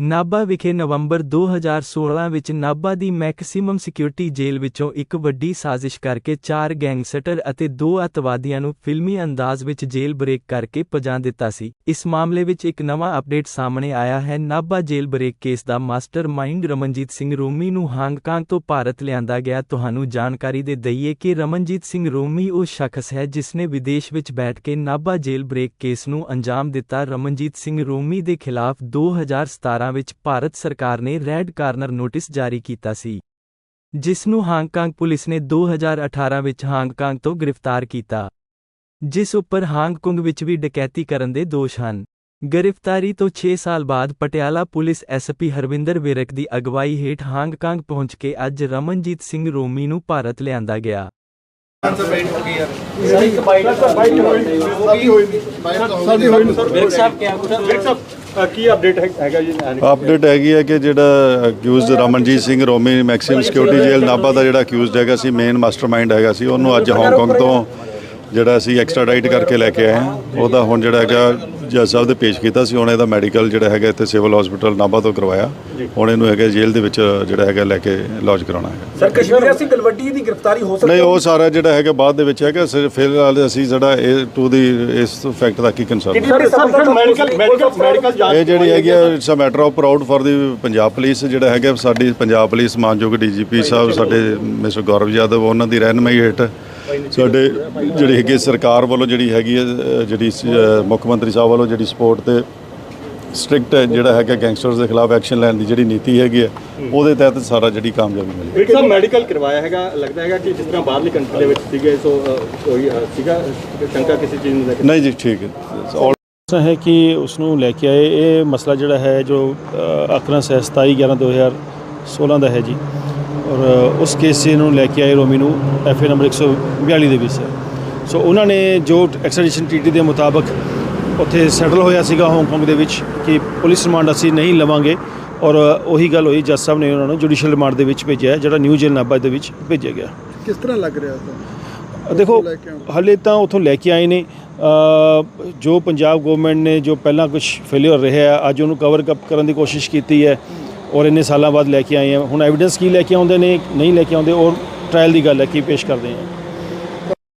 ਨਾਭਾ ਵਿਖੇ ਨਵੰਬਰ 2016 ਵਿੱਚ ਨਾਭਾ ਦੀ ਮੈਕਸਿਮਮ ਸਿਕਿਉਰਿਟੀ ਜੇਲ੍ਹ ਵਿੱਚੋਂ ਇੱਕ ਵੱਡੀ ਸਾਜ਼ਿਸ਼ ਕਰਕੇ ਚਾਰ ਗੈਂਗਸਟਰ ਅਤੇ ਦੋ ਅਤਵਾਦੀਆਂ ਨੂੰ ਫਿਲਮੀ ਅੰਦਾਜ਼ ਵਿੱਚ ਜੇਲ੍ਹ ਬ੍ਰੇਕ ਕਰਕੇ ਭਜਾ ਦਿੱਤਾ ਸੀ। ਇਸ ਮਾਮਲੇ ਵਿੱਚ ਇੱਕ ਨਵਾਂ ਅਪਡੇਟ ਸਾਹਮਣੇ ਆਇਆ ਹੈ। ਨਾਭਾ ਜੇਲ੍ਹ ਬ੍ਰੇਕ ਕੇਸ ਦਾ ਮਾਸਟਰਮਾਈਂਡ ਰਮਨਜੀਤ ਸਿੰਘ ਰੋਮੀ ਨੂੰ ਹਾਂਗਕਾਂਗ ਤੋਂ ਭਾਰਤ ਲਿਆਂਦਾ ਗਿਆ। ਤੁਹਾਨੂੰ ਜਾਣਕਾਰੀ ਦੇ ਦਈਏ ਕਿ ਰਮਨਜੀਤ ਸਿੰਘ ਰੋਮੀ ਉਹ ਸ਼ਖਸ ਹੈ ਜਿਸ ਨੇ ਵਿਦੇਸ਼ ਵਿੱਚ ਬੈਠ ਕੇ ਨਾਭਾ ਜੇਲ੍ਹ ਬ੍ਰੇਕ ਕੇਸ ਨੂੰ ਅੰਜਾਮ ਦਿੱਤਾ। ਰਮਨਜੀਤ ਸਿੰਘ ਰੋਮੀ ਦੇ ਖਿਲਾਫ 2017 ਵਿੱਚ ਭਾਰਤ ਸਰਕਾਰ ਨੇ ਰੈੱਡ ਕਾਰਨਰ ਨੋਟਿਸ ਜਾਰੀ ਕੀਤਾ ਸੀ ਜਿਸ ਨੂੰ ਹਾਂਗਕਾਂਗ ਪੁਲਿਸ ਨੇ 2018 ਵਿੱਚ ਹਾਂਗਕਾਂਗ ਤੋਂ ਗ੍ਰਿਫਤਾਰ ਕੀਤਾ, ਜਿਸ ਉੱਪਰ ਹਾਂਗਕਾਂਗ ਵਿੱਚ ਵੀ ਡਕੈਤੀ ਕਰਨ ਦੇ ਦੋਸ਼ ਹਨ। ਗ੍ਰਿਫਤਾਰੀ ਤੋਂ 6 ਸਾਲ ਬਾਅਦ ਪਟਿਆਲਾ ਪੁਲਿਸ ਐਸਪੀ ਹਰਵਿੰਦਰ ਵਿਰਕ ਦੀ ਅਗਵਾਈ ਹੇਠ ਹਾਂਗਕਾਂਗ ਪਹੁੰਚ ਕੇ ਅੱਜ ਰਮਨਜੀਤ ਸਿੰਘ ਰੋਮੀ ਨੂੰ ਭਾਰਤ ਲਿਆਂਦਾ ਗਿਆ। ਅਪਡੇਟ ਹੈਗੀ ਹੈ ਕਿ ਜਿਹੜਾ accused Ramanjit Singh Romi maximum security ਜੇਲ੍ਹ ਨਾਭਾ ਦਾ ਜਿਹੜਾ ਅਕਿਊਜ਼ਡ ਹੈਗਾ ਸੀ ਮੇਨ ਮਾਸਟਰਮਾਈਂਡ ਹੈਗਾ ਸੀ, ਉਹਨੂੰ ਅੱਜ ਹਾਂਗਕਾਂਗ ਤੋਂ ਜਿਹੜਾ ਅਸੀਂ ਐਕਸਟ੍ਰਾਡਾਈਟ ਕਰਕੇ ਲੈ ਕੇ ਆਏ ਹਾਂ। ਉਹਦਾ ਹੁਣ ਜਿਹੜਾ ਹੈਗਾ ਜੱਜ ਸਾਹਿਬ ਦੇ ਪੇਸ਼ ਕੀਤਾ ਸੀ ਹੁਣ ਇਹਦਾ ਮੈਡੀਕਲ ਜਿਹੜਾ ਹੈਗਾ ਇੱਥੇ ਸਿਵਲ ਹਸਪੀਟਲ ਨਾਭਾ ਤੋਂ ਕਰਵਾਇਆ। ਹੁਣ ਇਹਨੂੰ ਹੈਗਾ ਜੇਲ੍ਹ ਦੇ ਵਿੱਚ ਜਿਹੜਾ ਹੈਗਾ ਲੈ ਕੇ ਲੌਜ ਕਰਾਉਣਾ ਹੈ ਸਰ ਕਸ਼ਮੀਰ ਸਿੰਘ ਗਲਵੱਡੀ ਦੀ ਗ੍ਰਿਫਤਾਰੀ ਹੋ ਸਕਦੀ ਨਹੀਂ ਉਹ ਸਾਰਾ ਜਿਹੜਾ ਹੈਗਾ ਬਾਅਦ ਦੇ ਵਿੱਚ ਹੈਗਾ ਸਿਰਫ ਫਿਲਹਾਲ ਅਸੀਂ ਜਿਹੜਾ ਇਹ ਟੂ ਦੀ ਇਸ ਫੈਕਟ ਦਾ ਕੀ concern sir sir medical medical medical ਜਾਂਚ ਇਹ ਜਿਹੜੀ ਹੈਗੀ ਆ it's uh matter of proud for the Punjab police ਜਿਹੜਾ ਹੈਗਾ ਸਾਡੀ ਪੰਜਾਬ ਪੁਲਿਸ ਮਾਨਯੋਗ ਡੀਜੀਪੀ ਸਾਹਿਬ ਸਾਡੇ ਮਿਸਟਰ ਗੌਰਵ ਯਾਦਵ ਉਹਨਾਂ ਦੀ ਰਹਿਨਮਾਈ ਹੇਠ ਸਾਡੇ ਜਿਹੜੀ ਹੈਗੀ ਸਰਕਾਰ ਵੱਲੋਂ ਜਿਹੜੀ ਹੈਗੀ ਹੈ ਜਿਹੜੀ ਸ- ਮੁੱਖ ਮੰਤਰੀ ਸਾਹਿਬ ਵੱਲੋਂ ਜਿਹੜੀ ਸਪੋਰਟ ਤੇ ਸਟ੍ਰਿਕਟ ਜਿਹੜਾ ਹੈਗਾ ਗੈਂਗਸਟਰਸ ਦੇ ਖਿਲਾਫ ਐਕਸ਼ਨ ਲੈਣ ਦੀ ਜਿਹੜੀ ਨੀਤੀ ਹੈਗੀ ਹੈ ਉਹਦੇ ਤਹਿਤ ਸਾਰਾ ਜਿਹੜੀ ਕਾਮਯਾਬੀ ਮਿਲੀ। ਸਾਹਿਬ ਮੈਡੀਕਲ ਕਰਵਾਇਆ ਹੈਗਾ ਲੱਗਦਾ ਹੈਗਾ ਕਿ ਜਿਸ ਤਰ੍ਹਾਂ ਬਾਹਰਲੀ ਕੰਟਰੀ ਦੇ ਵਿੱਚ ਸੀਗੇ ਸੋ ਕੋਈ ਸੀਗਾ ਸ਼ੰਕਾ ਕਿਸੇ ਚੀਜ਼ ਨੂੰ ਲੈ ਕੇ? ਨਹੀਂ ਜੀ ਠੀਕ ਹੈ। ਮਸਲਾ ਹੈ ਕਿ ਉਸ ਨੂੰ ਲੈ ਕੇ ਆਏ। ਇਹ ਮਸਲਾ ਜਿਹੜਾ ਹੈ ਜੋ ਅ, ਅਕਰੰਸ ਹੈ 27 11 2016 ਦਾ ਹੈ ਜੀ। ਔਰ ਉਸ ਕੇਸ ਨੂੰ ਲੈ ਕੇ ਆਏ ਰੋਮੀ ਨੂੰ ਐਫ ਏ ਨੰਬਰ 142 ਦੇ ਵਿੱਚ। ਸੋ ਉਹਨਾਂ ਨੇ ਜੋ ਐਕਸਟ੍ਰੈਡੀਸ਼ਨ ਟ੍ਰੀਟੀ ਦੇ ਮੁਤਾਬਕ ਉੱਥੇ ਸੈਟਲ ਹੋਇਆ ਸੀਗਾ ਹਾਂਗਕਾਂਗ ਦੇ ਵਿੱਚ ਕਿ ਪੁਲਿਸ ਰਿਮਾਂਡ ਅਸੀਂ ਨਹੀਂ ਲਵਾਂਗੇ ਔਰ ਉਹੀ ਗੱਲ ਹੋਈ ਜੱਜ ਸਾਹਿਬ ਨੇ ਉਹਨਾਂ ਨੂੰ ਜੁਡੀਸ਼ੀਅਲ ਰਿਮਾਂਡ ਦੇ ਵਿੱਚ ਭੇਜਿਆ ਜਿਹੜਾ ਨਿਊ ਜੇਲ੍ਹ ਨਾਭਾ ਦੇ ਵਿੱਚ ਭੇਜਿਆ ਗਿਆ। ਕਿਸ ਤਰ੍ਹਾਂ ਲੱਗ ਰਿਹਾ ਸਰ ਦੇਖੋ ਹਲੇ ਤਾਂ ਉਥੋਂ ਲੈ ਕੇ ਆਏ ਨੇ। ਜੋ ਪੰਜਾਬ ਗਵਰਨਮੈਂਟ ਨੇ ਜੋ ਪਹਿਲਾਂ ਕੁਝ ਫੇਲਿਅਰ ਰਿਹਾ ਅੱਜ ਉਹਨੂੰ ਕਵਰ ਅਪ ਕਰਨ ਦੀ ਕੋਸ਼ਿਸ਼ ਕੀਤੀ ਹੈ। ਔਰ ਇੰਨੇ ਸਾਲਾਂ ਬਾਅਦ ਲੈ ਕੇ ਆਏ ਆ। ਹੁਣ ਐਵੀਡੈਂਸ ਕੀ ਲੈ ਕੇ ਆਉਂਦੇ ਨੇ, ਨਹੀਂ ਲੈ ਕੇ ਆਉਂਦੇ, ਔਰ ਟ੍ਰਾਇਲ ਦੀ ਗੱਲ ਹੈ ਕੀ ਪੇਸ਼ ਕਰਦੇ ਆ।